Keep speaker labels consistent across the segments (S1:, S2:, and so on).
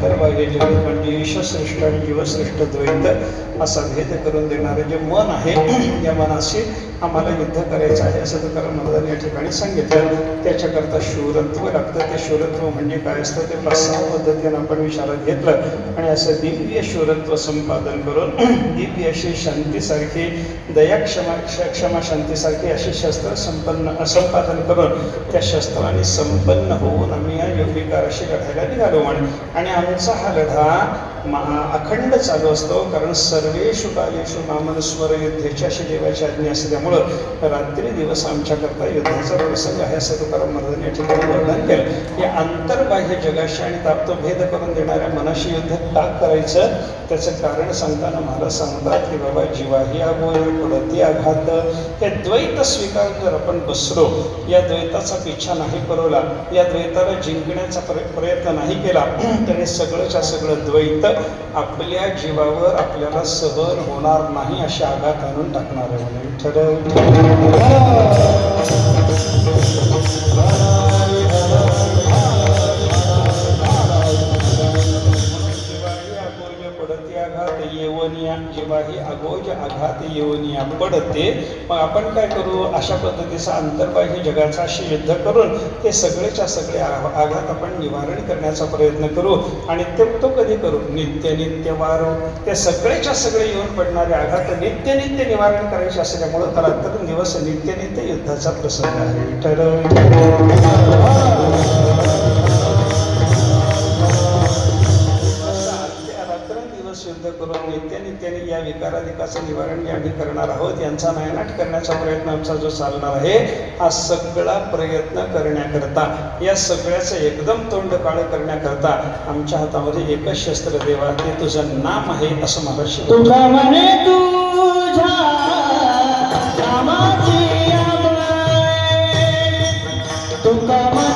S1: अंतर्बाह्य जगत म्हणजे ईशश्रेष्ठ आणि जीवश्रेष्ठ द्वैत असा भेद करून देणारं जे मन आहे या मनाशी आम्हाला युद्ध करायचं आहे असं तुकाराम महाराजांनी या ठिकाणी सांगितलं. त्याच्याकरता शूरत्व लागतं ते शूरत्व म्हणजे काय असतं ते पाच सहा पद्धतीनं आपण विचारात घेतलं. आणि असं दिव्य शूरत्व संपादन करून दिव्य अशी शांतीसारखी दया क्षमा क्ष- क्षमा शांतीसारखी अशी शस्त्र संपन्न संपादन करून त्या शस्त्राने संपन्न होऊन आम्ही या योगिकाराशी लढायला निघालो. म्हणे आणि आमचा हा लढा महा अखंड चालू असतो कारण सर्वेषु कालेषु मामनुस्वर युद्धेच्या अशी देवाची आज्ञा असल्यामुळं रात्री दिवस आमच्याकरता युद्धाचा प्रसंग आहे असं तुकाराम महाराजांनी या ठिकाणी वर्णन केलं. हे आंतरबाह्य जगाशी आणि ताप्त भेद करून देणाऱ्या मनाशी युद्ध का करायचं? त्याचं कारण सांगताना महाराज सांगतात की बाबा जीवाही आगोय पडती आघात. हे द्वैत स्वीकारून जर आपण बसलो या द्वैताचा पिछा नाही करवला या द्वैताला जिंकण्याचा प्रयत्न नाही केला तरी सगळंच्या सगळं द्वैत आपल्या जीवावर आपल्याला सहन होणार नाही अशा आघात आणून टाकणार आहे. म्हणजे येवनिया हे अगोज आघात येवनिया पडते मग आपण काय करू? अशा पद्धतीचा अंतर्बाह्य जगाचा अशी युद्ध करून ते सगळेच्या सगळे आघात आपण निवारण करण्याचा प्रयत्न करू. आणि ते तो कधी करू? नित्य नित्य वारो. ते सगळेच्या सगळे येऊन पडणारे आघात नित्य नित्य निवारण करायचे असल्यामुळं रात्र दिवस नित्य नित्य युद्धाचा प्रसंग आहे. ठरव करून नित्य नित्याने या विकाराधिकाचं निवारण जे आम्ही करणार आहोत. यांचा नायनाट करण्याचा प्रयत्न आमचा जो चालणार आहे हा सगळा प्रयत्न करण्याकरता या सगळ्याचं एकदम तोंड काळ करण्याकरता आमच्या हातामध्ये एकच शस्त्र देवा ते तुझं नाम आहे असं महाराष्ट्र
S2: तुझा म्हणे तुझ्या तुका म्हणे तुझ्या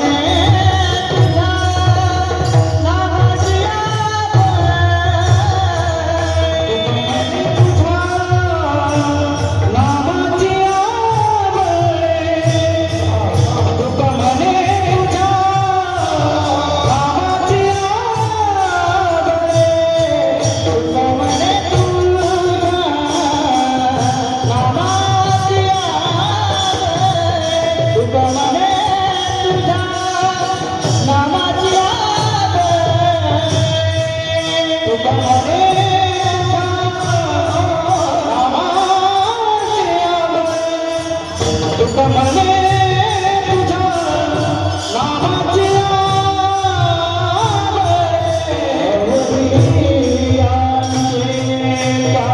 S1: Bye.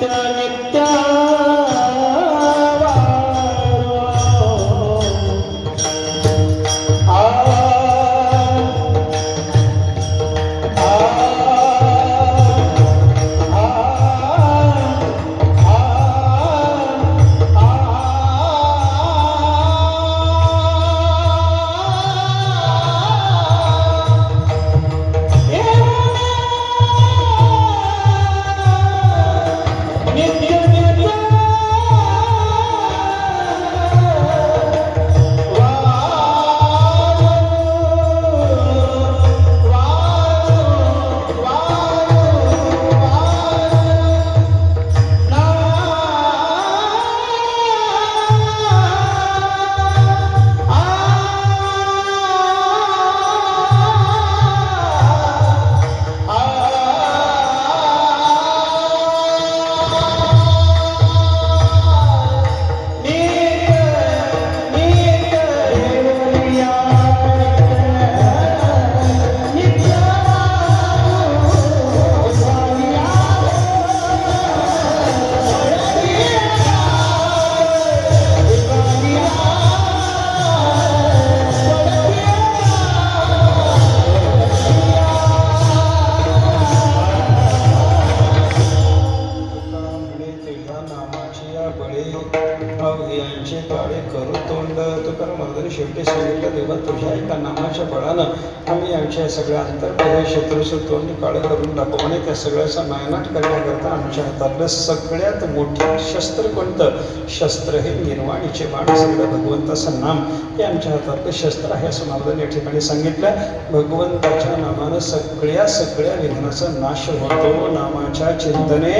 S1: നിത്യ आमच्या सगळ्या अंतर्गत शत्रूचं काळं करून टाकू आणि त्या सगळ्याचा नायनाट करण्याकरता आमच्या हातातलं सगळ्यात मोठं शस्त्र कोणतं? शस्त्र हे निर्वाणीचे बाण सगळं भगवंताचं नाम हे आमच्या हातातलं शस्त्र आहे असं महाराजांनी या ठिकाणी सांगितलं. भगवंताच्या नामानं सगळ्या सगळ्या विघ्नाचा नाश होतो. नामाच्या चिंतने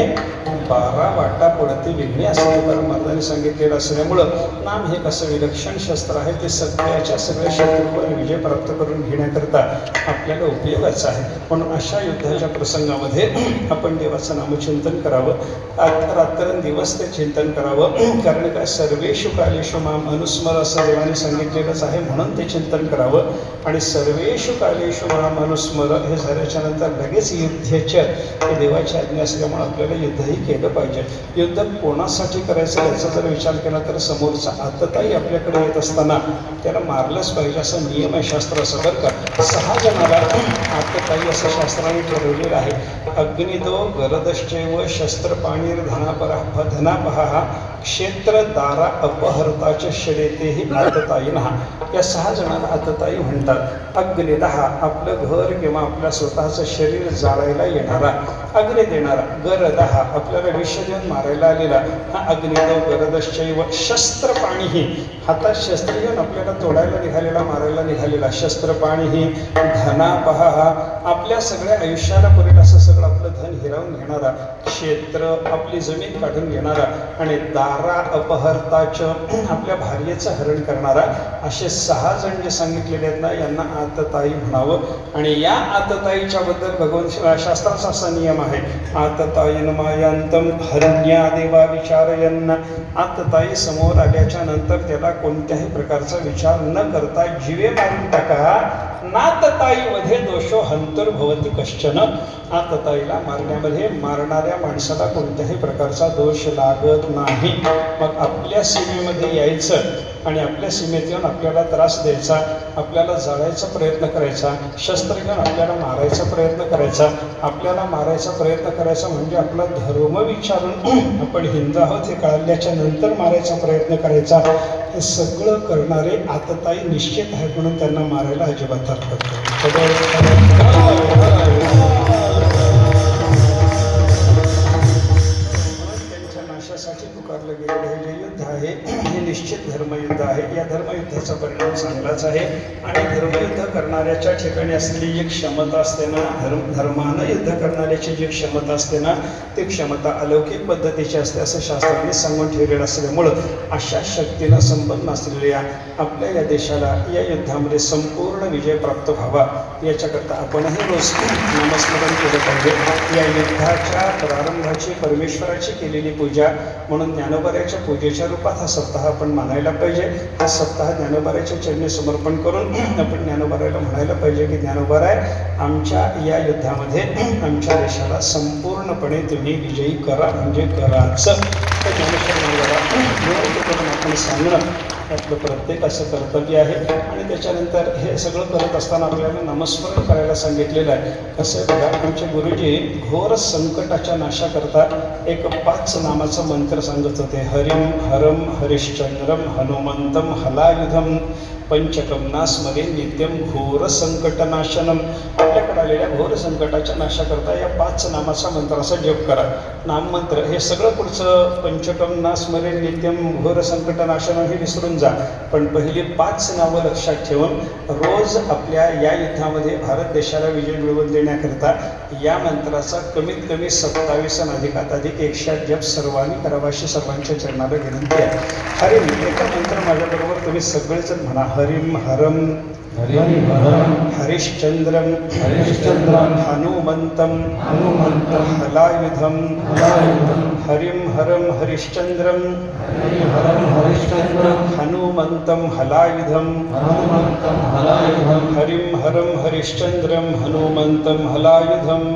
S1: बारा वाटा पडते विघ्ने असं तुकाराम महाराजांनी सांगितलेलं असल्यामुळं नाम हे कसं विलक्षण शस्त्र आहे ते सगळ्याच्या सगळ्या शत्रूवर विजय प्राप्त करून घेण्याकरता आपल्याला उपयोगाचं आहे. म्हणून अशा युद्धाच्या प्रसंगामध्ये आपण देवाचं नामचिंतन करावं. रात्रंदिवस ते चिंतन करावं. कारण काय सर्वेषु कालेषु माम अनुस्मर असं देवाने सांगितलेलंच आहे म्हणून ते चिंतन करावं. आणि सर्वेषु कालेषु माम अनुस्मर हे झाल्याच्यानंतर लगेच युद्धाच्या देवाची आज्ञा असल्यामुळे आपल्याला युद्धही केलं केलं पाहिजे. युद्ध कोणासाठी करायचं याचा जर विचार केला तर समोरचा आतताई आपल्याकडे येत असताना त्याला मारलंच पाहिजे असं नियम आहे शास्त्र असं बरं का. सहा जणाला आतताई असं शास्त्राने ठरवलेलं आहे. अग्निदो गरदश्चैव शस्त्र पाणी धनापरा धनापहा क्षेत्र दारा अपहरताचे शर्यतेही नहा. या सहा जणांना आतताई म्हणतात. अग्निदहा आपलं घर किंवा आपल्या स्वतःचं शरीर जाळायला येणारा. अग्नि देणारा गरदहा आपल्याला विष मारायला आलेला हा अग्निदेव गरदश्चैव शस्त्रपाणीही. हातात शस्त्र घेऊन आपल्याला तोडायला निघालेला मारायला निघालेला शस्त्र पाणीही धना पहा हा आपल्या सगळ्या आयुष्याला पुरेल असं सगळं आपलं धन हिरावून घेणारा क्षेत्र आपली जमीन काढून घेणारा आणि दारा अपहरताच आपल्या भार्येचं हरण करणारा असे सहा जण जे सांगितलेले आहेत ना यांना आतताई म्हणावं. आणि या आतताईच्या बद्दल भगवंत शास्त्राचा असा नियम आहे आतताईन मायांतम हरण्या देवा विचारयन आतताई समोर आल्याच्यानंतर त्याला कोणत्याही प्रकारचा विचार न करता जीवे मारून टाका. नातताई मध्ये दोषो हंतुर्भवती कश्चन आतताईला मारण्यामध्ये मारणाऱ्या माणसाला कोणत्याही प्रकारचा दोष लागत नाही. मग आपल्या सीमेमध्ये यायचं. आणि आपल्या सीमेत येऊन आपल्याला त्रास द्यायचा आपल्याला जळायचा प्रयत्न करायचा शस्त्र घेऊन आपल्याला मारायचा प्रयत्न करायचा आपल्याला मारायचा प्रयत्न करायचा म्हणजे आपला धर्म विचारून आपण हिंदू आहोत हे कळल्याच्या नंतर मारायचा प्रयत्न करायचा. हे सगळं करणारे आतताई निश्चित आहेत म्हणून त्यांना मारायला अजिबात हरकत नाही. आणि धर्मयुद्ध करणाऱ्याच्या ठिकाणी असलेली जी क्षमता असते ना धर्म धर्मानं युद्ध करणाऱ्याची जी क्षमता असते ना ती क्षमता अलौकिक पद्धतीची असते असं शास्त्राने सांगून ठेवलेलं असल्यामुळं अशा शक्तीनं संपन्न असलेल्या आपल्या या देशाला या युद्धामध्ये संपूर्ण विजय प्राप्त व्हावा. याच्याकरता आपणही रोज नामस्मरण केलं पाहिजे. या युद्धाच्या प्रारंभाची परमेश्वराची केलेली पूजा म्हणून ज्ञानोबाऱ्याच्या पूजेच्या रूपात हा सप्ताह आपण मानायला पाहिजे. हा सप्ताह ज्ञानोबाऱ्याच्या चरणी समर्पण करून आपण ज्ञानोबाऱ्याला म्हणायला पाहिजे की ज्ञानोबाराय आमच्या या युद्धामध्ये आमच्या देशाला संपूर्णपणे तुम्ही विजयी करा म्हणजे कराच. ज्ञानेश्वर महाराजाला आपण सांगणं आपलं प्रत्येकाचं कर्तव्य आहे. आणि त्याच्यानंतर हे सगळं करत असताना आपल्याला नमस्मरण करायला सांगितलेलं आहे. कसं आहे बघा आमचे गुरुजी घोर संकटाच्या नाशाकरता एक पाच नामाचा मंत्र सांगत होते. हरिम हरम हरिश्चंद्रम हनुमंतम हलायुधम पंचकम नास्मरे नित्यम घोर संकटनाशनम आपल्याकडे आलेल्या घोर संकटाच्या नाशाकरता या पाच नामाचा मंत्राचा जप करा. नाममंत्र हे सगळं पुढचं पंचकम नास्मरे नित्यम घोर संकटनाशनम हे विसरून जा. पण पहिली पाच नावं लक्षात ठेवून रोज आपल्या या युद्धामध्ये भारत देशाला विजय मिळवून देण्याकरता या मंत्राचा कमीत कमी सत्तावीस आणि अधिकात अधिक एकशे जप सर्वांनी करावा अशी सर्वांच्या चरणाला विनंती आहे. हरिम एका मंत्र माझ्याबरोबर तुम्ही सगळेजण म्हणा. हरिम हरम.
S2: हरिं हरं
S1: हरिश्चंद्रम.
S2: हरिश्चन्द्रं
S1: हनुमंतम.
S2: हनुमन्तं
S1: हलायुधम.
S2: हलायुधं
S1: हरिं हरं हरिश्चंद्रम
S2: हरं हरिश्चन्द्रं
S1: हनुमंतम हलायुधम
S2: हनुमन्तं हलायुधं
S1: हरिं हरं
S2: हरिश्चन्द्रं हनुमन्तं हलायुधं।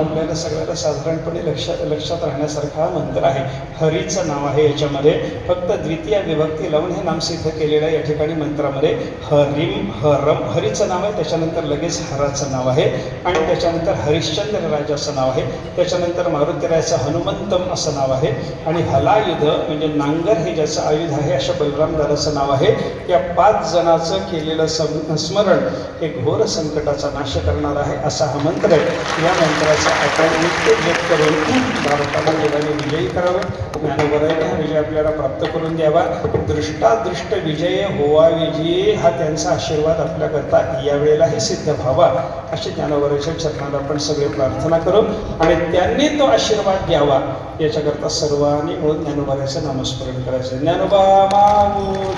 S1: आपल्याला सगळ्याला साधारणपणे लक्षात लक्षात राहण्यासारखा मंत्र आहे. हरीचं नाव आहे याच्यामध्ये. फक्त द्वितीय विभक्ती लावून हे नाम सिद्ध केलेलं आहे या ठिकाणी मंत्रामध्ये. हरिम हरम हरीचं नाव आहे त्याच्यानंतर लगेच हराचं नाव आहे. आणि त्याच्यानंतर हरिश्चंद्र राजाचं नाव आहे. त्याच्यानंतर मारुतीरायाचं हनुमंतम असं नाव आहे. आणि हलायुध म्हणजे नांगर हे ज्याचं आयुध आहे अशा बलरामदाराचं नाव आहे. या पाच जणाचं केलेलं सम स्मरण हे घोर संकटाचा नाश करणार आहे असा हा मंत्र आहे. या मंत्राचा आपण नित्य जप करून भारताला देवाने विजयी करावे. ज्ञानोबराने हा विजय आपल्याला प्राप्त करून द्यावा. दृष्टादृष्ट विजय होवा विजयी हा त्यांचा आशीर्वाद आपल्याकरता यावेळेलाही सिद्ध व्हावा. अशी ज्ञानवरच्या चरणाला आपण सगळे प्रार्थना करू. आणि त्यांनी तो आशीर्वाद द्यावा याच्याकरता सर्वांनी मिळून ज्ञानोबाऱ्याचं नामस्मरण करायचं. ज्ञानोबा मागो